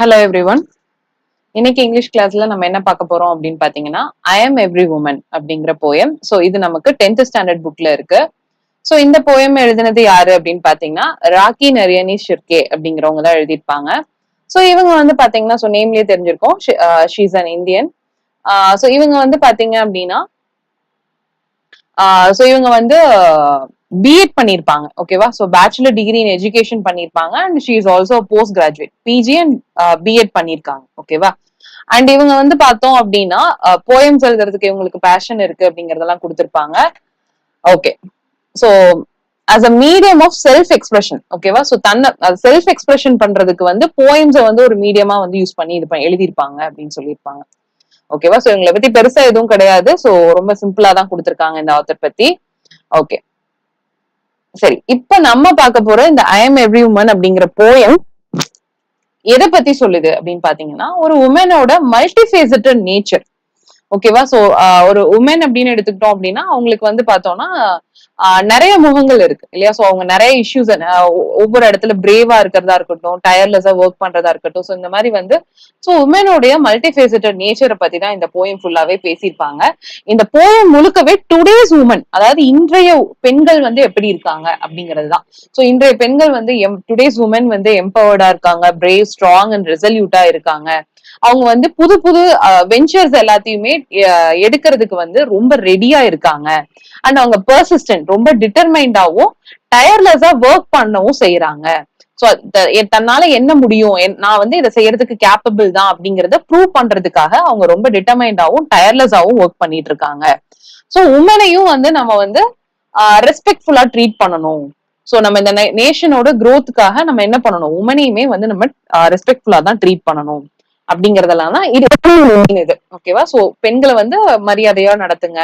Hello everyone இன்னைக்கு English கிளாஸ்ல நம்ம என்ன பார்க்க போறோம் அப்படின்னு பாத்தீங்கன்னா ஐ எம் எவ்ரி உமன் அப்படிங்கிற போயம் ஸோ இது நமக்கு டென்த் ஸ்டாண்டர்ட் புக்ல இருக்கு. ஸோ இந்த போயம் எழுதினது யாரு அப்படின்னு பாத்தீங்கன்னா ராக்கி நரியனி ஷிர்கே அப்படிங்கிறவங்க தான் எழுதியிருப்பாங்க. ஸோ இவங்க வந்து பாத்தீங்கன்னா ஸோ நேம்லயே தெரிஞ்சிருக்கோம். She's an uh, Indian so uh, இவங்க வந்து பாத்தீங்க அப்படின்னா uh, ஸோ இவங்க வந்து பிஎட் பண்ணியிருப்பாங்க ஓகேவா so bachelor degree in education பண்ணியிருப்பாங்க and she is also post graduate PG and BEd பண்ணியிருக்காங்க ஓகேவா அண்ட் இவங்க வந்து பார்த்தோம் அப்படின்னா uh, போயம்ஸ் எழுதுறதுக்கு இவங்களுக்கு பேஷன் இருக்கு அப்படிங்கறதெல்லாம் கொடுத்துருப்பாங்க. Okay so as a medium of self expression ஓகேவா ஸோ தன்னை செல்ஃப் எக்ஸ்பிரஷன் பண்றதுக்கு வந்து போயம்ஸை வந்து ஒரு மீடியமா வந்து யூஸ் பண்ணி இது எழுதியிருப்பாங்க அப்படின்னு சொல்லியிருப்பாங்க. ஓகேவா ஸோ இவங்களை பத்தி பெருசா எதுவும் கிடையாது. ஸோ ரொம்ப சிம்பிளா தான் கொடுத்துருக்காங்க இந்த ஆத்தர் பத்தி. ஓகே சரி இப்ப நம்ம பார்க்க போற இந்த ஐ எம் எவ்ரி உமன் அப்படிங்கிற போயம் எதை பத்தி சொல்லுது அப்படின்னு பாத்தீங்கன்னா ஒரு உமனோட மல்டிஃபேசட்டட் நேச்சர் ஓகேவா சோ ஒரு உமன் அப்படின்னு எடுத்துக்கிட்டோம் அப்படின்னா அவங்களுக்கு வந்து பார்த்தோம்னா நிறைய முகங்கள் இருக்கு இல்லையா? சோ அவங்க நிறைய இஷ்யூஸ் ஒவ்வொரு இடத்துல பிரேவா இருக்கிறதா இருக்கட்டும் டயர்லெஸ்ஸா ஒர்க் பண்றதா இருக்கட்டும். சோ இந்த மாதிரி வந்து சோ உமனோடைய மல்டிஃபேசட்டட் நேச்சரை பத்தி தான் இந்த போயம் ஃபுல்லாவே பேசியிருப்பாங்க. இந்த போயம் முழுக்கவே டுடேஸ் உமன் அதாவது இன்றைய பெண்கள் வந்து எப்படி இருக்காங்க அப்படிங்கிறது தான். சோ இன்றைய பெண்கள் வந்து எம் டுடேஸ் உமன் வந்து எம்பவர்டா இருக்காங்க பிரேவ் ஸ்ட்ராங் அண்ட் ரெசல்யூட்டா இருக்காங்க. அவங்க வந்து புது புது வெஞ்சர்ஸ் எல்லாத்தையுமே எடுக்கிறதுக்கு வந்து ரொம்ப ரெடியா இருக்காங்க. அண்ட் அவங்க பர்சிஸ்டன்ட் ரொம்ப டிட்டர்மைண்டாவும் டயர்லெஸ்ஸா ஒர்க் பண்ணவும் செய்யறாங்க ஸோ தன்னால என்ன முடியும்? நான் வந்து இதை செய்யறதுக்கு கேப்பபிள் தான் அப்படிங்கறத ப்ரூவ் பண்றதுக்காக அவங்க ரொம்ப டிட்டர்மைண்டாவும் டயர்லெஸ்ஸாவும் ஒர்க் பண்ணிட்டு இருக்காங்க. ஸோ உமனையும் வந்து நம்ம வந்து ரெஸ்பெக்ட்ஃபுல்லா ட்ரீட் பண்ணணும். ஸோ நம்ம இந்த நேஷனோட க்ரோத்துக்காக நம்ம என்ன பண்ணணும்? உமனையுமே வந்து நம்ம ரெஸ்பெக்ட்ஃபுல்லா தான் ட்ரீட் பண்ணணும். அப்படிங்கறதெல்லாம் தான் இது இது ஓகேவா சோ பெண்களை வந்து மரியாதையா நடத்துங்க.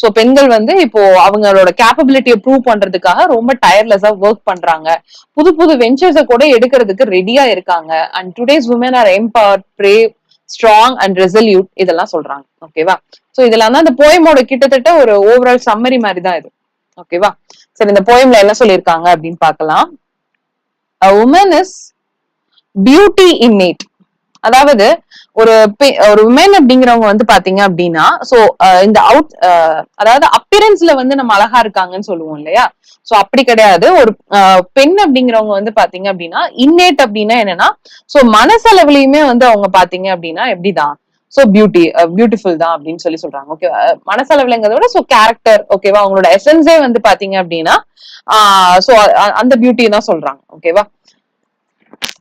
சோ பெண்கள் வந்து இப்போ அவங்களோட கேப்பபிலிட்டியை ப்ரூவ் பண்றதுக்காக ரொம்ப டயர்லெஸ்ஸா ஒர்க் பண்றாங்க. புது புது வெஞ்சர்ஸை கூட எடுக்கிறதுக்கு ரெடியா இருக்காங்க. And today's woman are empower brave strong and resolute இதெல்லாம் சொல்றாங்க. ஓகேவா சோ இதெல்லாம் தான் இந்த போயமோட கிட்டத்தட்ட ஒரு ஓவரால் சம்மரி மாதிரி தான் இது. ஓகேவா சரி இந்த போயம்ல என்ன சொல்லியிருக்காங்க அப்படின்னு பார்க்கலாம். உமன் இஸ் பியூட்டி இன்னேட் அதாவது ஒரு ஒரு உமன் அப்படிங்கிறவங்க வந்து பாத்தீங்க அப்படின்னா சோ இந்த அவுட் அதாவது அப்பியரன்ஸ்ல வந்து நம்ம அழகா இருக்காங்கன்னு சொல்லுவோம் இல்லையா? சோ அப்படி கிடையாது. ஒரு பெண் அப்படிங்கிறவங்க வந்து பாத்தீங்க அப்படின்னா இன்னேட் அப்படின்னா என்னன்னா சோ மனசளவுலயுமே வந்து அவங்க பாத்தீங்க அப்படின்னா எப்படிதான்? சோ பியூட்டி பியூட்டிஃபுல் தான் அப்படின்னு சொல்லி சொல்றாங்க. ஓகே மனசளவுலங்கிறத விட சோ கேரக்டர் ஓகேவா அவங்களோட எசன்ஸே வந்து பாத்தீங்க அப்படின்னா ஆஹ் சோ அந்த பியூட்டி தான் சொல்றாங்க. ஓகேவா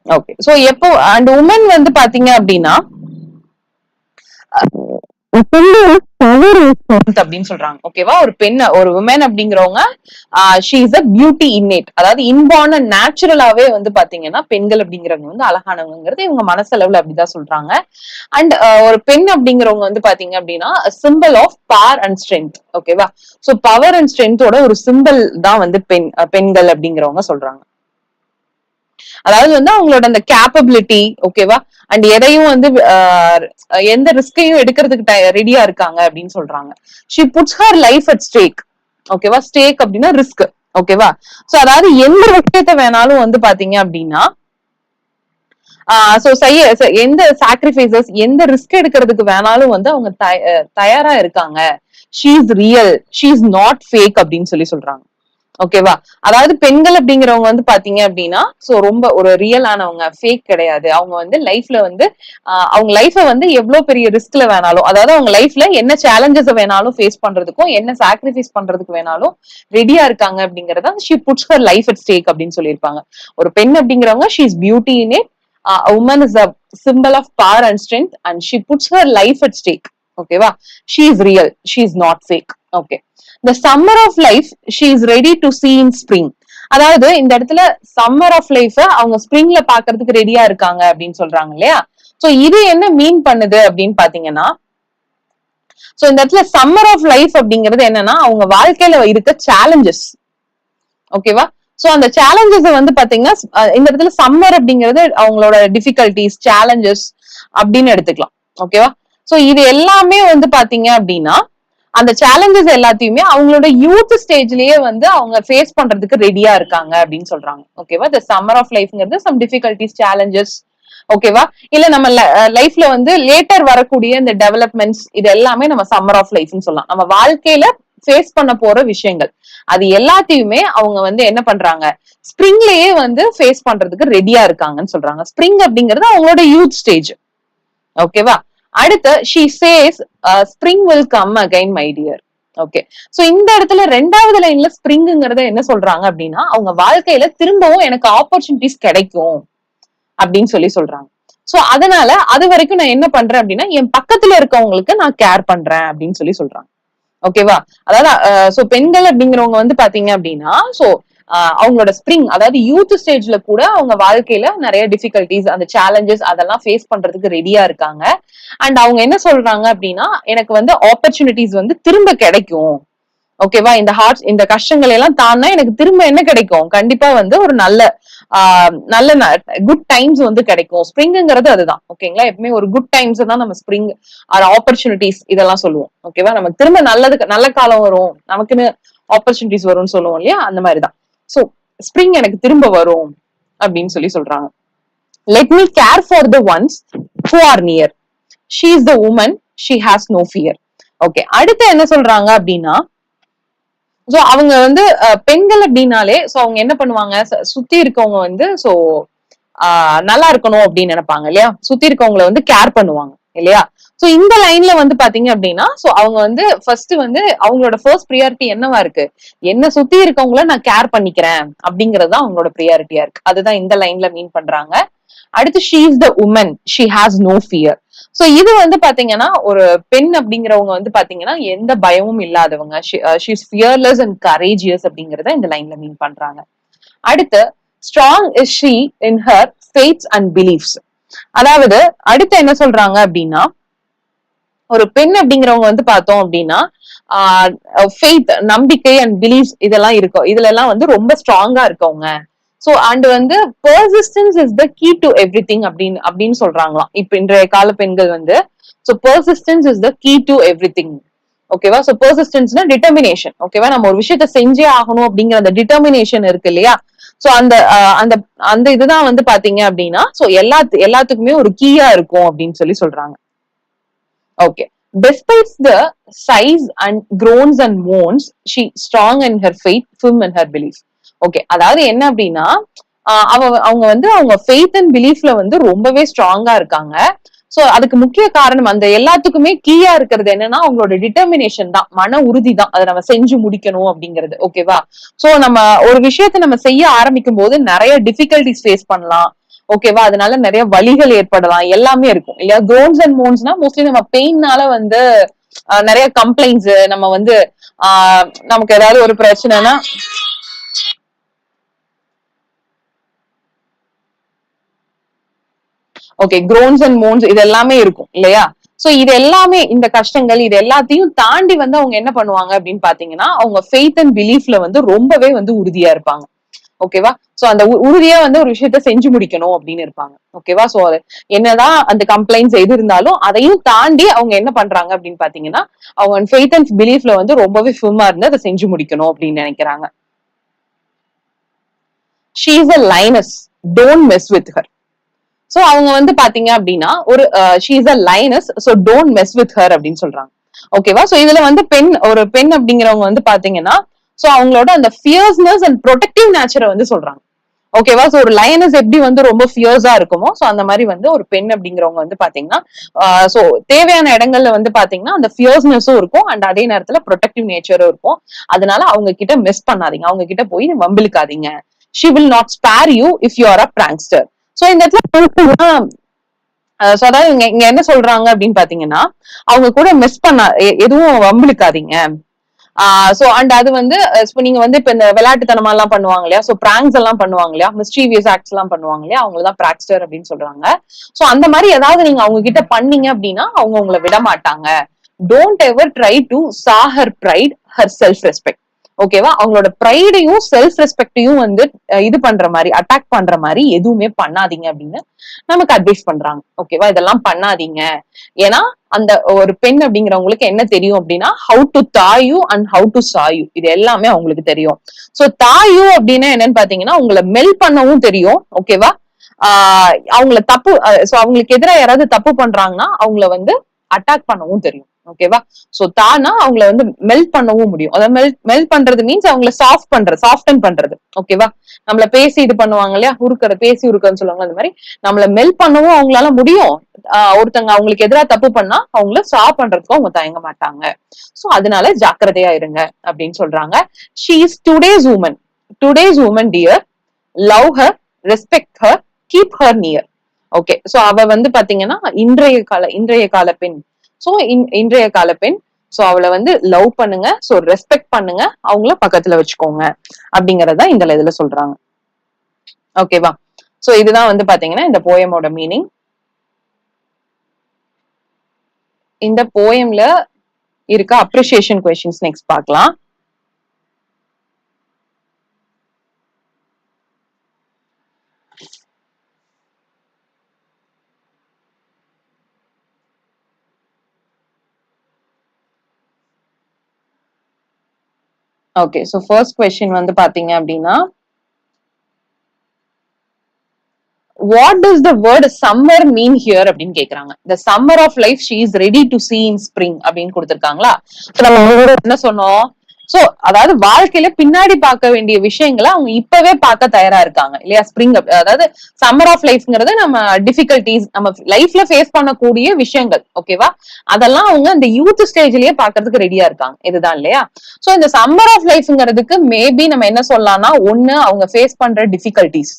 ஓகே சோ எப்போ அண்ட் உமன் வந்து பாத்தீங்க அப்படின்னா அப்படின்னு சொல்றாங்க. ஓகேவா ஒரு பெண் ஒரு உமன் அப்படிங்கிறவங்க she is a beauty innate அதாவது இன்பான நேச்சுரலாவே வந்து பாத்தீங்கன்னா பெண்கள் அப்படிங்கிறவங்க வந்து அழகானவங்கிறது இவங்க மனசளவுல அப்படிதான் சொல்றாங்க. அண்ட் ஒரு பெண் அப்படிங்கிறவங்க வந்து பாத்தீங்க அப்படின்னா simple of power and strength ஓகேவா சோ பவர் அண்ட் ஸ்ட்ரென்த்தோட ஒரு சிம்பிள் தான் வந்து பெண் பெண்கள் அப்படிங்கிறவங்க சொல்றாங்க. அதாவது வந்து அவங்களோட அந்த கேப்பபிலிட்டி ஓகேவா அண்ட் எதையும் வந்து எந்த ரிஸ்கையும் எடுக்கிறதுக்கு ரெடியா இருக்காங்க அப்படின்னு சொல்றாங்க. She puts her life at stake ஓகேவா ஸ்டேக் அப்படின்னா ரிஸ்க் ஓகேவா சோ அதாவது எந்த விஷயத்த வேணாலும் வந்து பாத்தீங்க அப்படின்னா சோ செய்ய எந்த சாக்ரிஃபைசஸ் எந்த ரிஸ்க் எடுக்கிறதுக்கு வேணாலும் வந்து அவங்க தயாரா இருக்காங்க. She is real she is not fake அப்படின்னு சொல்லி சொல்றாங்க. ஓகேவா அதாவது பெண்கள் அப்படிங்கிறவங்க வந்து பாத்தீங்க அப்படின்னா சோ ரொம்ப ஒரு ரியல் ஆனவங்க ஃபேக் கிடையாது. அவங்க வந்து லைஃப்ல வந்து அவங்க லைஃப வந்து எவ்வளவு பெரிய ரிஸ்க்ல வேணாலும் அதாவது அவங்க லைஃப்ல என்ன சேலஞ்சஸ் வேணாலும் ஃபேஸ் பண்றதுக்கும் என்ன சாக்ரிஃபைஸ் பண்றதுக்கு வேணாலும் ரெடியா இருக்காங்க அப்படிங்கறத she puts her life at stake அப்படின்னு சொல்லியிருப்பாங்க. ஒரு பெண் அப்படிங்கிறவங்க she is beauty in it woman is a simple of power and strength and she puts her life at stake ஓகேவா she is real she is not fake okay the summer of life she is ready to see in spring அதாவது இந்த இடத்துல summer of life அவங்க ஸ்ப்ரிங்ல பாக்குறதுக்கு ரெடியா இருக்காங்க அப்படின்னு சொல்றாங்க இல்லையா? சோ இது என்ன மீன் பண்ணுது அப்படின்னு பாத்தீங்கன்னா சோ இந்த இடத்துல சம்மர் ஆஃப் லைஃப் அப்படிங்கிறது என்னன்னா அவங்க வாழ்க்கையில இருக்க சேலஞ்சஸ் ஓகேவா சோ அந்த சேலஞ்சஸ் வந்து பாத்தீங்கன்னா இந்த இடத்துல சம்மர் அப்படிங்கிறது அவங்களோட டிஃபிகல்டிஸ் சேலஞ்சஸ் அப்படின்னு எடுத்துக்கலாம். ஓகேவா சோ இது எல்லாமே வந்து பாத்தீங்க அப்படின்னா அந்த சேலஞ்சஸ் எல்லாத்தையுமே அவங்களோட யூத் ஸ்டேஜ்லயே வந்து அவங்க ஃபேஸ் பண்றதுக்கு ரெடியா இருக்காங்க அப்படின்னு சொல்றாங்க. ஓகேவா த சம்மர் ஆஃப் லைஃப்ங்கிறது சம் டிஃபிகல்டிஸ் சேலஞ்சஸ் ஓகேவா இல்ல நம்ம லைஃப்ல வந்து லேட்டர் வரக்கூடிய இந்த டெவலப்மெண்ட்ஸ் இது எல்லாமே நம்ம சம்மர் ஆஃப் லைஃப்னு சொல்லலாம். நம்ம வாழ்க்கையில ஃபேஸ் பண்ண போற விஷயங்கள். அது எல்லாத்தையுமே அவங்க வந்து என்ன பண்றாங்க? ஸ்ப்ரிங்லயே வந்து ஃபேஸ் பண்றதுக்கு ரெடியா இருக்காங்கன்னு சொல்றாங்க. ஸ்ப்ரிங் அப்படிங்கிறது அவங்களோட யூத் ஸ்டேஜ் ஓகேவா அடுத்து she says spring will come again my dear okay so இந்த இடத்துல ரெண்டாவது லைன்ல ஸ்ப்ரிங்ங்கிறத என்ன சொல்றாங்க அப்படின்னா அவங்க வாழ்க்கையில திரும்பவும் எனக்கு ஆப்பர்ச்சுனிட்டிஸ் கிடைக்கும் அப்படின்னு சொல்லி சொல்றாங்க. சோ அதனால அது வரைக்கும் நான் என்ன பண்றேன் அப்படின்னா என் பக்கத்துல இருக்கவங்களுக்கு நான் கேர் பண்றேன் அப்படின்னு சொல்லி சொல்றாங்க. ஓகேவா அதாவது uh, சோ பெண்கள் அப்படிங்கிறவங்க வந்து பாத்தீங்க அப்படின்னா சோ அவங்களோட ஸ்ப்ரிங் அதாவது யூத் ஸ்டேஜ்ல கூட அவங்க வாழ்க்கையில நிறைய டிஃபிகல்டிஸ் அந்த சேலஞ்சஸ் அதெல்லாம் ஃபேஸ் பண்றதுக்கு ரெடியா இருக்காங்க. அண்ட் அவங்க என்ன சொல்றாங்க அப்படின்னா எனக்கு வந்து ஆப்பர்ச்சுனிட்டிஸ் வந்து திரும்ப கிடைக்கும். ஓகேவா இந்த ஹார்ட் இந்த கஷ்டங்கள் எல்லாம் தானா எனக்கு திரும்ப என்ன கிடைக்கும்? கண்டிப்பா வந்து ஒரு நல்ல நல்ல குட் டைம்ஸ் வந்து கிடைக்கும். ஸ்ப்ரிங்குங்கிறது அதுதான். ஓகேங்களா எப்பவுமே ஒரு குட் டைம்ஸ் தான் நம்ம ஸ்ப்ரிங் ஆர் ஆப்பர்ச்சுனிட்டிஸ் இதெல்லாம் சொல்லுவோம். ஓகேவா நமக்கு திரும்ப நல்லது நல்ல காலம் வரும். நமக்குன்னு ஆப்பர்ச்சுனிட்டிஸ் வரும்னு சொல்லுவோம் இல்லையா? அந்த மாதிரிதான். ஸோ ஸ்ப்ரிங் எனக்கு திரும்ப வரும் அப்படின்னு சொல்லி சொல்றாங்க. Let me care for the ones who are near she is the woman she has no fear okay அடுத்து என்ன சொல்றாங்க அப்படின்னா ஸோ அவங்க வந்து பெண்கள் அப்படின்னாலே ஸோ அவங்க என்ன பண்ணுவாங்க? சுத்தி இருக்கவங்க வந்து ஸோ நல்லா இருக்கணும் அப்படின்னு நினைப்பாங்க இல்லையா? சுத்தி இருக்கவங்கள வந்து கேர் பண்ணுவாங்க. இல்லையா? சோ இந்த லைன்ல வந்து பாத்தீங்க அப்படின்னா சோ அவங்க வந்து ஃபர்ஸ்ட் வந்து அவங்களோட ஃபர்ஸ்ட் ப்ரியாரிட்டி என்னவா இருக்கு? என்ன சுத்தி இருக்கவங்கள நான் கேர் பண்ணிக்கிறேன் அப்படிங்கறது தான் அவங்களோட ப்ரியாரிட்டியா இருக்கு. அதுதான் இந்த லைன்ல மீன் பண்றாங்க. அடுத்து she is the woman she has no fear so இது வந்து பாத்தீங்கன்னா ஒரு பெண் அப்படிங்கிறவங்க வந்து பாத்தீங்கன்னா எந்த பயமும் இல்லாதவங்க. ஷீஸ் ஃபியர்லெஸ் அண்ட் கரேஜியஸ் அப்படிங்கறத இந்த லைன்ல மீன் பண்றாங்க. அடுத்து strong is she in her faiths and beliefs அதாவது அடுத்து என்ன சொல்றாங்க அப்படின்னா ஒரு பெண் அப்படிங்கிறவங்க வந்து பார்த்தோம் அப்படின்னா ஃபெய்த் நம்பிக்கை அண்ட் பிலீஃப் இதெல்லாம் இருக்கும். இதுல எல்லாம் வந்து ரொம்ப ஸ்ட்ராங்கா இருக்கவங்க. சோ அண்ட் வந்து persistence is the key to everything அப்படின்னு அப்படின்னு சொல்றாங்களாம். இப்ப இன்றைய கால பெண்கள் வந்து so persistence is the key to everything ஓகேவா சோ பர்சிஸ்டன்ஸ்னா டிட்டர்மினேஷன் ஓகேவா நம்ம ஒரு விஷயத்த செஞ்சே ஆகணும் அப்படிங்கிற அந்த டிட்டர்மினேஷன் இருக்கு இல்லையா? சோ அந்த அந்த அந்த இதுதான் வந்து பாத்தீங்க அப்படின்னா சோ எல்லா எல்லாத்துக்குமே ஒரு கீயா இருக்கும் அப்படின்னு சொல்லி சொல்றாங்க. Okay despite the size and groans and moans she strong in her faith firm in her belief. Okay அதாவது என்ன அப்படின்னா அவ அவங்க வந்து அவங்க ஃபெய்த் அண்ட் பிலீஃப்ல வந்து ரொம்பவே ஸ்ட்ராங்கா இருக்காங்க. சோ அதுக்கு முக்கிய காரணம் அந்த எல்லாத்துக்குமே கீயா இருக்கிறது என்னன்னா அவங்களோட டிட்டர்மினேஷன் தான் மன உறுதி தான். அதை நம்ம செஞ்சு முடிக்கணும் அப்படிங்கிறது. ஓகேவா சோ நம்ம ஒரு விஷயத்த நம்ம செய்ய ஆரம்பிக்கும் போது நிறைய டிஃபிகல்டிஸ் ஃபேஸ் பண்ணலாம். ஓகேவா அதனால நிறைய வலிகள் ஏற்படலாம். எல்லாமே இருக்கும். இல்லையா? க்ரோன்ஸ் அண்ட் மோன்ஸ்னா மோஸ்ட்லி நம்ம பெயின்னால வந்து நிறைய கம்ப்ளைண்ட்ஸ் நம்ம வந்து ஆஹ் நமக்கு ஏதாவது ஒரு பிரச்சனைனா ஓகே க்ரோன்ஸ் அண்ட் மோன்ஸ் இது எல்லாமே இருக்கும் இல்லையா? சோ இது எல்லாமே இந்த கஷ்டங்கள் இது எல்லாத்தையும் தாண்டி வந்து அவங்க என்ன பண்ணுவாங்க அப்படின்னு பாத்தீங்கன்னா அவங்க ஃபெய்த் அண்ட் பிலீஃப்ல வந்து ரொம்பவே வந்து உறுதியா இருப்பாங்க. ஓகேவா சோ அந்த உறுதியா வந்து ஒரு விஷயத்த செஞ்சு முடிக்கணும் அப்படின்னு இருப்பாங்க. ஓகேவா சோ என்னதான் அந்த கம்ப்ளைண்ட்ஸ் எது இருந்தாலும் அதையும் தாண்டி அவங்க என்ன பண்றாங்க அப்படின்னு பாத்தீங்கன்னா அவங்க ஃபெய்த் அண்ட் பிலீஃப்ல வந்து ரொம்பவே ஃபிர்மா இருந்து அதை செஞ்சு முடிக்கணும் அப்படின்னு நினைக்கிறாங்க. She is a lioness don't miss with her so அவங்க வந்து பாத்தீங்க அப்படின்னா ஒரு she is a lioness so don't mess with her அப்படின்னு சொல்றாங்க. ஓகேவா சோ இதுல வந்து பெண் ஒரு பெண் அப்படிங்கிறவங்க வந்து பாத்தீங்கன்னா சோ அவங்களோட அந்த ஃபியர்ஸ்னஸ் அண்ட் ப்ரொடெக்டிவ் நேச்சரை வந்து சொல்றாங்க. ஓகேவா சோ ஒரு லயனஸ் எப்படி வந்து ரொம்ப ஃபியர்ஸா இருக்குமோ சோ அந்த மாதிரி வந்து ஒரு பெண் அப்படிங்கிறவங்க வந்து பாத்தீங்கன்னா சோ தேவையான இடங்கள்ல வந்து பாத்தீங்கன்னா அந்த ஃபியர்ஸ்னஸும் இருக்கும் அண்ட் அதே நேரத்துல ப்ரொடெக்டிவ் நேச்சரும் இருக்கும். அதனால அவங்க கிட்ட மிஸ் பண்ணாதீங்க. அவங்க கிட்ட போய் வம்பிழுக்காதீங்க. She will not spare you if you are a prankster so இந்த இடத்துல சோ அதாவது இங்க இங்க என்ன சொல்றாங்க அப்படின்னு பாத்தீங்கன்னா அவங்க கூட மிஸ் பண்ண எதுவும் வம்பிழுக்காதீங்க. சோ அண்ட் அது வந்து இப்போ நீங்க வந்து இப்ப இந்த விளையாட்டுத்தனமா எல்லாம் பண்ணுவாங்க இல்லையா? சோ பிராங்க்ஸ் எல்லாம் பண்ணுவாங்க இல்லையா? மிஸ்டீவியஸ் ஆக்ட்ஸ் எல்லாம் பண்ணுவாங்க இல்லையா? அவங்க தான் பிராக்ஸ்டர் அப்படின்னு சொல்றாங்க. சோ அந்த மாதிரி ஏதாவது நீங்க அவங்க கிட்ட பண்ணீங்க அப்படின்னா அவங்க உங்களை விட மாட்டாங்க. Don't ever try to saw her pride her self respect ஓகேவா? அவங்களோட ப்ரைடையும் செல்ஃப் ரெஸ்பெக்டையும் வந்து இது பண்ற மாதிரி அட்டாக் பண்ற மாதிரி எதுவுமே பண்ணாதீங்க அப்படின்னு நமக்கு அட்வைஸ் பண்றாங்க. ஓகேவா? இதெல்லாம் பண்ணாதீங்க. ஏன்னா அந்த ஒரு பெண் அப்படிங்கிறவங்களுக்கு என்ன தெரியும் அப்படின்னா how to thaw and how to Sayu இது எல்லாமே அவங்களுக்கு தெரியும். சோ தாயு அப்படின்னா என்னன்னு பாத்தீங்கன்னா உங்களை மெல் பண்ணவும் தெரியும். ஓகேவா? ஆஹ் அவங்கள தப்பு அவங்களுக்கு எதிராக யாராவது தப்பு பண்றாங்கன்னா அவங்கள வந்து அட்டாக் பண்ணவும் தெரியும். ஓகேவா சோ தானா அவங்கள வந்து மெல்ட் பண்ணவும் முடியும். அதாவது மெல்ட் மெல்ட் பண்றது மீன்ஸ் அவங்கள சாஃப்ட் பண்றது சாஃப்டன் பண்றது. ஓகேவா நம்மள பேசி இது பண்ணுவாங்க இல்லையா? உருக்கிற பேசி உருக்கன்னு சொல்லுவாங்க அந்த மாதிரி. நம்மள மெல்ட் பண்ணவும் அவங்களால முடியும். ஒருத்தங்க அவங்களுக்கு எதிராக தப்பு பண்ணா அவங்கள ஸ்டாப் பண்றதுக்கும் அவங்க தயங்க மாட்டாங்க. சோ அதனால ஜாக்கிரதையா இருங்க அப்படின்னு சொல்றாங்க. She is today's woman today's woman dear love her respect her keep her near okay so அவ வந்து பாத்தீங்கன்னா இன்றைய கால இன்றைய கால பெண். சோ இன்றைய கால பெண் சோ அவளை வந்து லவ் பண்ணுங்க சோ ரெஸ்பெக்ட் பண்ணுங்க அவங்கள பக்கத்துல வச்சுக்கோங்க அப்படிங்கறத இந்த இதுல சொல்றாங்க. ஓகேவா சோ இதுதான் வந்து பாத்தீங்கன்னா இந்த போயமோட மீனிங் இந்த போயம்ல இருக்க அப்ரிசியேஷன் கொஸ்டின்ஸ் நெக்ஸ்ட் பார்க்கலாம் ஓகே ஸோ ஃபர்ஸ்ட் கொஸ்டின் வந்து பாத்தீங்க அப்படின்னா what does the word summer mean here அப்படின்னு கேக்குறாங்க. The summer of life she is ready to see in spring அப்படின்னு கொடுத்திருக்காங்களா? நம்ம என்ன சொன்னோம்? சோ அதாவது வாழ்க்கையில பின்னாடி பார்க்க வேண்டிய விஷயங்களை அவங்க இப்பவே பார்க்க தயாரா இருக்காங்க. இல்லையா? ஸ்ப்ரிங் அதாவது சம்மர் ஆஃப் லைஃப்ங்கிறது நம்ம டிஃபிகல்டிஸ் நம்ம லைஃப்ல ஃபேஸ் பண்ணக்கூடிய விஷயங்கள் ஓகேவா அதெல்லாம் அவங்க அந்த யூத் ஸ்டேஜ்லயே பாக்குறதுக்கு ரெடியா இருக்காங்க. இதுதான் இல்லையா? சோ இந்த சம்மர் ஆஃப் லைஃப்ங்கிறதுக்கு மேபி நம்ம என்ன சொல்லலாம்னா ஒண்ணு அவங்க ஃபேஸ் பண்ற டிஃபிகல்டிஸ்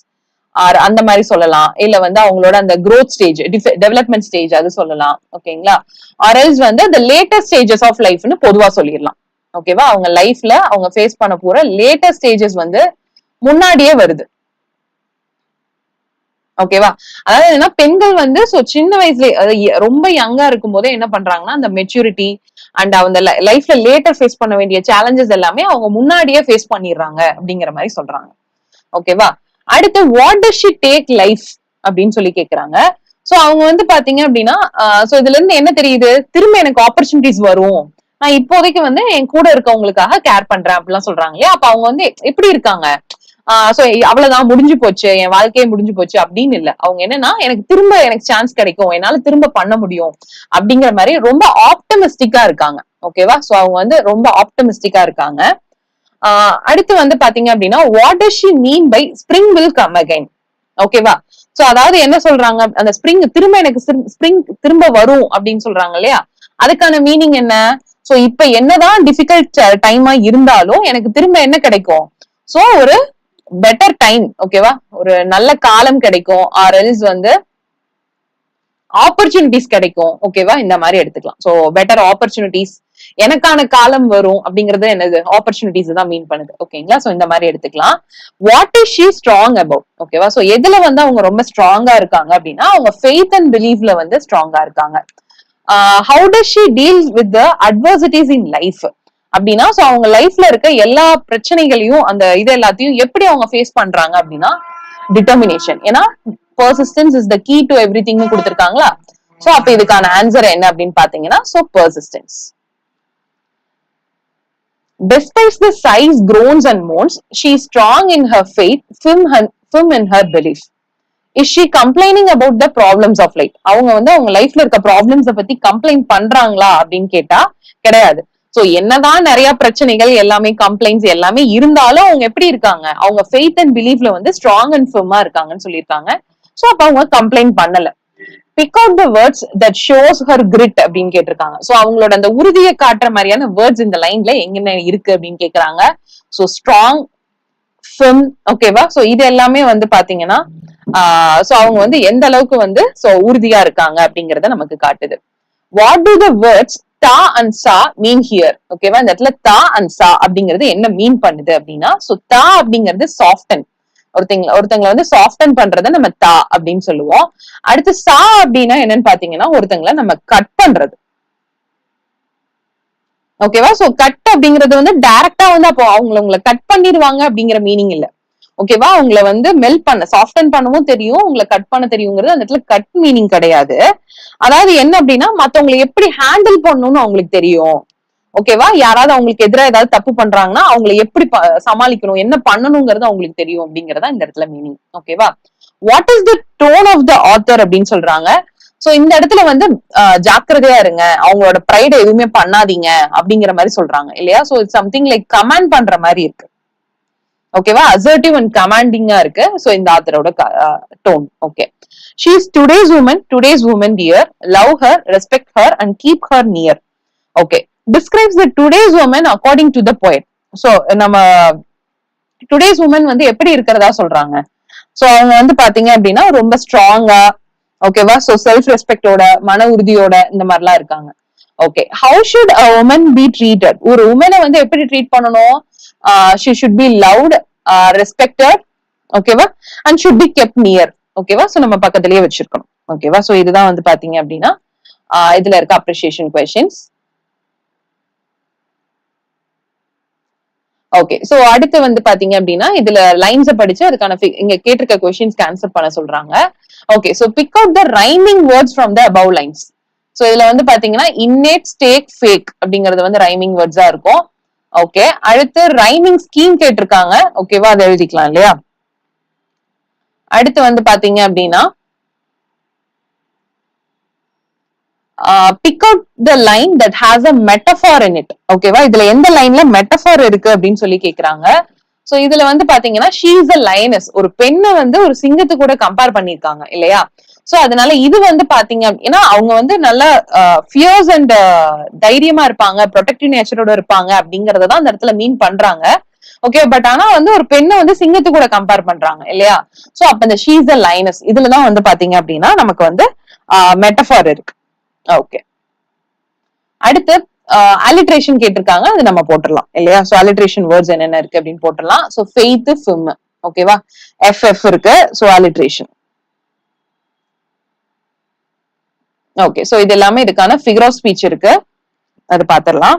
ஆர் அந்த மாதிரி சொல்லலாம். இல்ல வந்து அவங்களோட அந்த க்ரோத் ஸ்டேஜ் டெவலப்மெண்ட் ஸ்டேஜ் அது சொல்லலாம். ஓகேங்களா ஆர் எல்ஸ் வந்து அந்த லேட்டஸ்ட் ஸ்டேஜஸ் ஆஃப் லைஃப்னு பொதுவா சொல்லிடலாம். ஓகேவா அவங்க லைஃப்ல அவங்க ஃபேஸ் பண்ண போற லேட்டஸ்ட் ஸ்டேஜஸ் வந்து முன்னாடியே வருது. ஓகேவா அதாவது என்னன்னா பெண்கள் வந்து சோ சின்ன வயசுல ரொம்ப யங்கா இருக்கும் போதே என்ன பண்றாங்கன்னா அந்த மெச்சூரிட்டி அண்ட் அவங்க லைஃப்ல லேட்டர் ஃபேஸ் பண்ண வேண்டிய சேலஞ்சஸ் எல்லாமே அவங்க முன்னாடியே ஃபேஸ் பண்ணிடுறாங்க அப்படிங்கிற மாதிரி சொல்றாங்க. ஓகேவா அடுத்து what does she take life அப்படின்னு சொல்லி கேக்குறாங்க. சோ அவங்க வந்து பாத்தீங்க அப்படின்னா சோ இதுல இருந்து என்ன தெரியுது? திரும்ப எனக்கு ஆப்பர்ச்சுனிட்டிஸ் வரும். நான் இப்போதைக்கு வந்து என் கூட இருக்கவங்களுக்காக கேர் பண்றேன் அப்படிலாம் சொல்றாங்க. இல்லையா அப்ப அவங்க வந்து எப்படி இருக்காங்க? சோ அவ்வளவுதான் முடிஞ்சு போச்சு. என் வாழ்க்கையே முடிஞ்சு போச்சு அப்படின்னு இல்ல. அவங்க என்னன்னா எனக்கு திரும்ப எனக்கு சான்ஸ் கிடைக்கும். என்னால திரும்ப பண்ண முடியும் அப்படிங்கிற மாதிரி ரொம்ப ஆப்டமிஸ்டிக்கா இருக்காங்க. ஓகேவா சோ அவங்க வந்து ரொம்ப ஆப்டமிஸ்டிக்கா இருக்காங்க. ஆஹ் அடுத்து வந்து பாத்தீங்க அப்படின்னா what does she mean by spring will come again ஓகேவா சோ அதாவது என்ன சொல்றாங்க? அந்த ஸ்ப்ரிங் திரும்ப எனக்கு ஸ்ப்ரிங் திரும்ப வரும் அப்படின்னு சொல்றாங்க இல்லையா? அதுக்கான மீனிங் என்ன? சோ இப்ப என்னதான் டிஃபிகல்ட் டைமா இருந்தாலும் எனக்கு திரும்ப என்ன கிடைக்கும்? சோ ஒரு பெட்டர் டைம் ஓகேவா ஒரு நல்ல காலம் கிடைக்கும். ஆர் எல்ஸ் வந்து ஆப்பர்ச்சுனிட்டிஸ் கிடைக்கும். ஓகேவா இந்த மாதிரி எடுத்துக்கலாம். சோ பெட்டர் ஆப்பர்ச்சுனிட்டிஸ் எனக்கான காலம் வரும் அப்படிங்கறது என்னது? ஆப்பர்ச்சுனிட்டிஸ் தான் மீன் பண்ணுது. ஓகேங்களா சோ இந்த மாதிரி எடுத்துக்கலாம். What is she strong about ஓகேவா சோ எதுல வந்து அவங்க ரொம்ப ஸ்ட்ராங்கா இருக்காங்க அப்படின்னா அவங்க ஃபெய்த் அண்ட் பிலீஃப்ல வந்து ஸ்ட்ராங்கா இருக்காங்க. How does she deal with the adversities in life அப்படின்னா சோ அவங்க லைஃப்ல இருக்க எல்லா பிரச்சனைகளையும் அந்த இது எல்லாத்தையும் எப்படி அவங்க ஃபேஸ் பண்றாங்க அப்படின்னா டிட்டர்மினேஷன் ஏன்னா persistence is the key to every திங்னு கொடுத்துருக்காங்களா? சோ அப்ப இதுக்கான ஆன்சர் என்ன அப்படின்னு பாத்தீங்கன்னா so persistence Despite the sighs, groans, and moans, she is strong in her faith, firm, her, firm in her belief. Is she complaining about the problems of life அவங்க வந்து அவங்க லைஃப்ல இருக்க ப்ராப்ளம்ஸ பத்தி கம்ப்ளைண்ட் பண்றாங்களா அப்படின்னு கேட்டா கிடையாது. சோ என்னதான் நிறைய பிரச்சனைகள் எல்லாமே கம்ப்ளைண்ட்ஸ் எல்லாமே இருந்தாலும் அவங்க எப்படி இருக்காங்க? அவங்க ஃபெய்த் அண்ட் பிலீஃப்ல வந்து ஸ்ட்ராங் அண்ட் ஃபர்மா இருக்காங்கன்னு சொல்லியிருக்காங்க. சோ அப்ப அவங்க கம்ப்ளைண்ட் பண்ணல. Pick out the words that shows her grit அப்படின்னு கேட்டிருக்காங்க. சோ அவங்களோட அந்த உறுதியை காட்டுற மாதிரியான வேர்ட்ஸ் இந்த லைன்ல எங்கென்ன இருக்கு அப்படின்னு கேக்குறாங்க சோ ஸ்ட்ராங் ஃபிம் ஓகேவா சோ இது எல்லாமே வந்து பாத்தீங்கன்னா சோ அவங்க வந்து எந்த அளவுக்கு வந்து சோ உறுதியா இருக்காங்க அப்படிங்கறத நமக்கு காட்டுது. What do the words thou and thy mean here ஓகேவா இந்த இடத்துல தா அண்ட் சா அப்படிங்கிறது என்ன மீன் பண்ணுது அப்படின்னா சோ தா அப்படிங்கிறது சாஃப்டன் ஒருத்தங்க ஒருத்தங்களை வந்து சாஃப்டன் பண்றத நம்ம தா அப்படின்னு சொல்லுவோம். அடுத்து சா அப்படின்னா என்னன்னு பாத்தீங்கன்னா ஒருத்தங்களை நம்ம கட் பண்றது. ஓகேவா சோ கட் அப்படிங்கிறது வந்து டைரக்டா வந்து அப்போ அவங்கள உங்களை கட் பண்ணிடுவாங்க அப்படிங்கிற மீனிங் இல்ல. ஓகேவா உங்களை வந்து மெல்ட் பண்ண சாஃப்டன் பண்ணவும் தெரியும் உங்களை கட் பண்ண தெரியுங்கிறது அந்த இடத்துல கட் மீனிங் கிடையாது. அதாவது என்ன அப்படின்னா மத்தவங்களை எப்படி ஹேண்டில் பண்ணணும்னு அவங்களுக்கு தெரியும். ஓகேவா யாராவது அவங்களுக்கு எதிராக ஏதாவது தப்பு பண்றாங்கன்னா அவங்களை எப்படி சமாளிக்கணும் என்ன பண்ணணுங்கிறது அவங்களுக்கு தெரியும் அப்படிங்கறதா இந்த இடத்துல மீனிங் ஓகேவா what is the tone of the author அப்படின்னு சொல்றாங்க. சோ இந்த இடத்துல வந்து ஜாக்கிரதையா இருங்க. அவங்களோட ப்ரைட எதுவுமே பண்ணாதீங்க அப்படிங்கிற மாதிரி சொல்றாங்க இல்லையா? So it's something like command பண்ற மாதிரி இருக்கு. ஓகேவா அசர்டிவ் அண்ட் கமாண்டிங்கா இருக்கு. ஸோ இந்த ஆத்தரோட tone okay she is today's woman today's woman dear love her respect her and keep her near okay describes the today's woman according to the poet. So நம்ம today's woman வந்து எப்படி இருக்கிறதா சொல்றாங்க? So அவங்க வந்து பாத்தீங்க அப்படின்னா ரொம்ப ஸ்ட்ராங்கா ஓகேவா சோ செல்ஃப் ரெஸ்பெக்டோட மன உறுதியோட இந்த மாதிரிலாம் இருக்காங்க. Okay how should a woman be treated ஒரு உமனை வந்து எப்படி ட்ரீட் பண்ணணும்? She should be loved respected ஓகேவா and should be kept near ஓகேவா சோ நம்ம பக்கத்துலயே வச்சிருக்கணும் ஓகேவா சோ இதுதான் வந்து பாத்தீங்க அப்படின்னா uh, இதுல இருக்க அப்ரிசியேஷன் கொஸ்டின்ஸ் ஓகே சோ அடுத்து வந்து பாத்தீங்க அப்படின்னா இதுல லைன்ஸ் படிச்சு அதுக்கான இங்க கேட்டிருக்க கொஸ்டின்ஸ்க்கு ஆன்சர் பண்ண சொல்றாங்க. Okay so pick out the rhyming words from the above lines so இதுல வந்து பாத்தீங்கன்னா இன்னேட் ஸ்டேக் ஃபேக் அப்படிங்கறது வந்து ரைமிங் வேர்ட்ஸா இருக்கும். ஓகே அடுத்து ரைமிங் ஸ்கீம் கேட்டிருக்காங்க. ஓகேவா அதை எழுதிக்கலாம் இல்லையா? அடுத்து வந்து பாத்தீங்க அப்படின்னா pick out the line that has a metaphor in it ஓகேவா இதுல எந்த லைன்ல மெட்டஃபார் இருக்கு அப்படின்னு சொல்லி கேக்குறாங்க. சோ இதுல வந்து பாத்தீங்கன்னா ஷீ இஸ் அ லைனஸ் ஒரு பெண்ணை வந்து ஒரு சிங்கத்து கூட கம்பேர் பண்ணிருக்காங்க இல்லையா? சோ அதனால இது வந்து பாத்தீங்க அப்படின்னா அவங்க வந்து நல்லா ஃபியர்ஸ் அண்ட் தைரியமா இருப்பாங்க ப்ரொடெக்டிவ் நேச்சரோட இருப்பாங்க அப்படிங்கறத தான் அந்த இடத்துல மீன் பண்றாங்க. ஓகே பட் ஆனா வந்து ஒரு பெண்ணை வந்து சிங்கத்து கூட கம்பேர் பண்றாங்க இல்லையா? சோ அப்ப இந்த ஷீஸ் அ லைனஸ் இதுலதான் வந்து பாத்தீங்க அப்படின்னா நமக்கு வந்து மெட்டஃபார் இருக்கு. ஓகே அடுத்து அலிட்ரேஷன் கேட்டிருக்காங்க அது நம்ம போட்டுடலாம் இல்லையா? சோ அலிட்ரேஷன் வேர்ட்ஸ் என்னென்ன இருக்கு அப்படின்னு போட்டுடலாம். சோ ஃபெய்த் ஃபிம் ஓகேவா எஃப் எஃப் இருக்கு. சோ அலிட்ரேஷன் ஓகே சோ இது எல்லாமே இதுக்கான ஃபிகர் ஆஃப் ஸ்பீச் இருக்கு. அது பாத்திரலாம்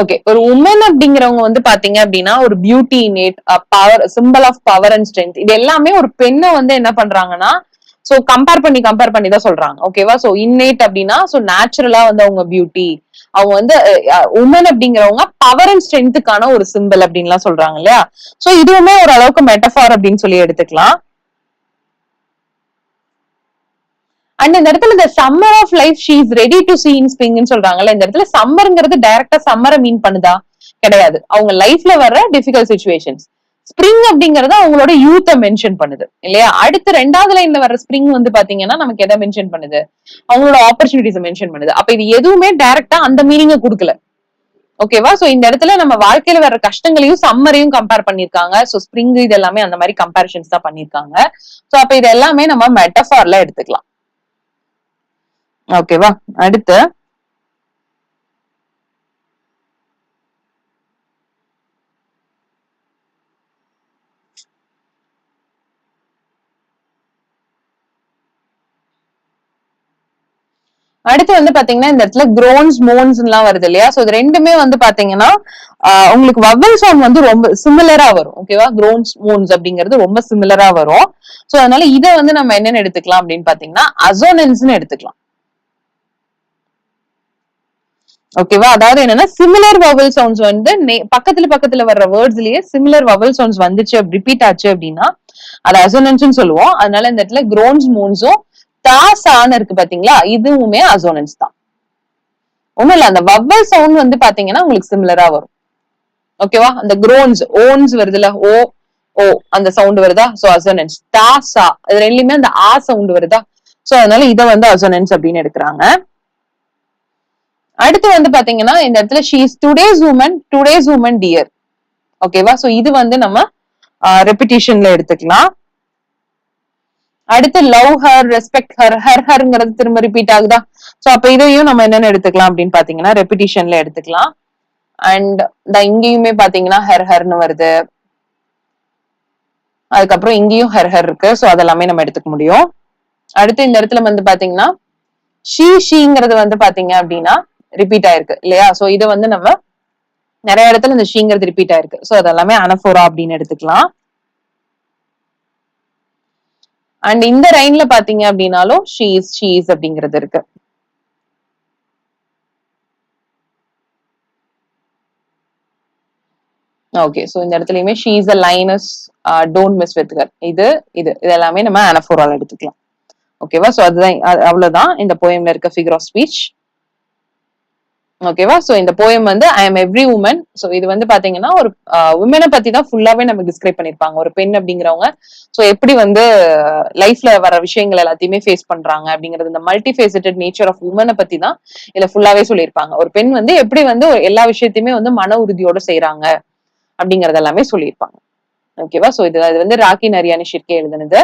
ஓகே ஒரு உமன் அப்படிங்கிறவங்க வந்து பாத்தீங்க அப்படின்னா ஒரு beauty NAT power symbol of power and strength இது எல்லாமே ஒரு பெண்ணை வந்து என்ன பண்றாங்கன்னா சோ கம்பேர் பண்ணி கம்பேர் பண்ணி தான் சொல்றாங்க. ஓகேவா சோ இன்னேட் அப்படின்னா சோ நேச்சுரலா வந்து அவங்க பியூட்டி அவங்க வந்து உமன் அப்படிங்கிறவங்க பவர் அண்ட் ஸ்ட்ரென்த்துக்கான ஒரு சிம்பிள் அப்படின்லாம் சொல்றாங்க இல்லையா? சோ இதுவுமே ஒரு அளவுக்கு மெட்டஃபார் அப்படின்னு சொல்லி எடுத்துக்கலாம். அண்ட் இந்த இடத்துல இந்த summer of life she is ready to see in ஸ்ப்ரிங்னு சொல்றாங்கல்ல இந்த இடத்துல சம்மர்ங்கிறது டைரக்டா சம்மரை மீன் பண்ணுதா? கிடையாது. அவங்க லைஃப்ல வர்ற டிஃபிகல்ட் சுச்சுவேஷன்ஸ் ஸ்ப்ரிங் அப்படிங்கறது அவங்களோட யூத்தை மென்ஷன் பண்ணுது. இல்லையா? அடுத்து ரெண்டாவது லைன்ல வர்ற ஸ்ப்ரிங் வந்து பாத்தீங்கன்னா நமக்கு எதை மென்ஷன் பண்ணுது? அவங்களோட ஆப்பர்ச்சுனிட்டிஸ் மென்ஷன் பண்ணுது. அப்ப இது எதுவுமே டைரக்டா அந்த மீனிங்க கொடுக்கல. ஓகேவா சோ இந்த இடத்துல நம்ம வாழ்க்கையில வர்ற கஷ்டங்களையும் சம்மரையும் கம்பேர் பண்ணிருக்காங்க சோ ஸ்ப்ரிங் இது எல்லாமே அந்த மாதிரி கம்பேரிஷன்ஸ் தான் பண்ணிருக்காங்க சோ அப்ப இது எல்லாமே நம்ம மெட்டஃபார்ல எடுத்துக்கலாம். ஓகேவா அடுத்து. அடுத்து வந்து பாத்தீங்கன்னா இந்த இடத்துல குரோன்ஸ் மோன்ஸ் எல்லாம் வருது இல்லையா? சோ இது ரெண்டுமே வந்து பாத்தீங்கன்னா உங்களுக்கு வவல் சவுண்ட் வந்து ரொம்ப சிமிலரா வரும். ஓகேவா குரோன்ஸ் மோன்ஸ் அப்படிங்கிறது ரொம்ப சிமிலரா வரும். சோ அதனால இதை வந்து நம்ம என்னன்னு எடுத்துக்கலாம் அப்படின்னு பாத்தீங்கன்னா அசோனன்ஸ்னு எடுத்துக்கலாம். ஓகேவா அதாவது என்னன்னா சிமிலர் வவல் சவுண்ட்ஸ் வந்து நே- பக்கத்துல பக்கத்துல வர்ற வேர்ட்ஸ்லயே சிமிலர் வவல் சவுண்ட்ஸ் வந்துச்சு ரிப்பீட் ஆச்சு அப்படின்னா அது அசோனன்ஸ் சொல்லுவோம். அதனால இந்த இடத்துல குரோன்ஸ் மூன்ஸும் தாசான்னு இருக்கு பாத்தீங்களா? இதுவுமே அசோனன்ஸ் தான். ஒண்ணும் இல்ல அந்த வவல் சவுண்ட் வந்து பாத்தீங்கன்னா உங்களுக்கு சிமிலரா வரும். ஓகேவா அந்த குரோன்ஸ் ஓன்ஸ் வருதுல ஓ ஓ அந்த சவுண்ட் வருதா? சோ அசோனன்ஸ் தா சா இது ரெண்டுலயுமே அந்த ஆ சவுண்ட் வருதா? சோ அதனால இதை வந்து அசோனன்ஸ் அப்படின்னு எடுக்கிறாங்க. அடுத்து வந்து பாத்தீங்கன்னா இந்த இடத்துல she is today's woman today's woman dear ஓகேவா சோ இது வந்து நம்ம ரெப்பிட்டேஷன்ல எடுத்துக்கலாம். அடுத்து love her respect her her ஹர்ங்கிறது திரும்ப ரிப்பீட் ஆகுதா? சோ அப்ப இதையும் நம்ம என்னென்ன எடுத்துக்கலாம் அப்படின்னு பாத்தீங்கன்னா ரெப்பிட்டேஷன்ல எடுத்துக்கலாம். அண்ட் இங்கேயுமே பாத்தீங்கன்னா ஹர் ஹர்னு வருது. அதுக்கப்புறம் இங்கேயும் ஹர் ஹர் இருக்கு. சோ அதெல்லாமே நம்ம எடுத்துக்க முடியும். அடுத்து இந்த இடத்துல வந்து பாத்தீங்கன்னா ஷீ ஷீங்கிறது வந்து பாத்தீங்க அப்படின்னா ரிப்பீட் ஆயிருக்கு இல்லையா? சோ இதை வந்து நம்ம நிறைய இடத்துல இந்த ஷீங்கிறது ரிப்பீட் ஆயிருக்கு. ஸோ அதெல்லாமே அனஃபோரா அப்படின்னு எடுத்துக்கலாம். அண்ட் இந்த ரைன்ல பாத்தீங்க அப்படின்னாலும் ஷீஸ் ஷீஸ் அப்படிங்கிறது இருக்கு. ஓகே சோ இந்த இடத்துலயுமே she's a lioness don't mess with her இது இது இது எல்லாமே நம்ம அனஃபோரால் எடுத்துக்கலாம். ஓகேவா சோ அதுதான் அவ்வளவுதான். இந்த போயம்ல இருக்க ஃபிகர் ஆஃப் ஸ்பீச் ஓகேவா ஸோ இந்த போயம் வந்து I am every woman so இது வந்து பாத்தீங்கன்னா ஒரு உமனை பத்தி தான் ஃபுல்லாவே நம்ம டிஸ்கிரைப் பண்ணிருப்பாங்க. ஒரு பெண் அப்படிங்கிறவங்க. ஸோ எப்படி வந்து லைஃப்ல வர விஷயங்கள் எல்லாத்தையுமே ஃபேஸ் பண்றாங்க அப்படிங்கிறது இந்த மல்டி ஃபேசட்டட் நேச்சர் ஆஃப் உமனை பத்தி தான் இதுல ஃபுல்லாவே சொல்லியிருப்பாங்க. ஒரு பெண் வந்து எப்படி வந்து எல்லா விஷயத்தையுமே வந்து மன உறுதியோட செய்யறாங்க அப்படிங்கறது எல்லாமே சொல்லியிருப்பாங்க. ஓகேவா ஸோ இது இது வந்து ராக்கி நரியானி ஷிர்கே எழுதுனது.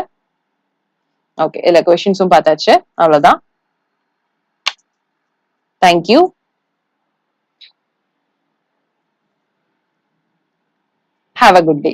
ஓகே இதுல கொஸ்டின்ஸும் பார்த்தாச்சு. அவ்வளவுதான். Thank you have a good day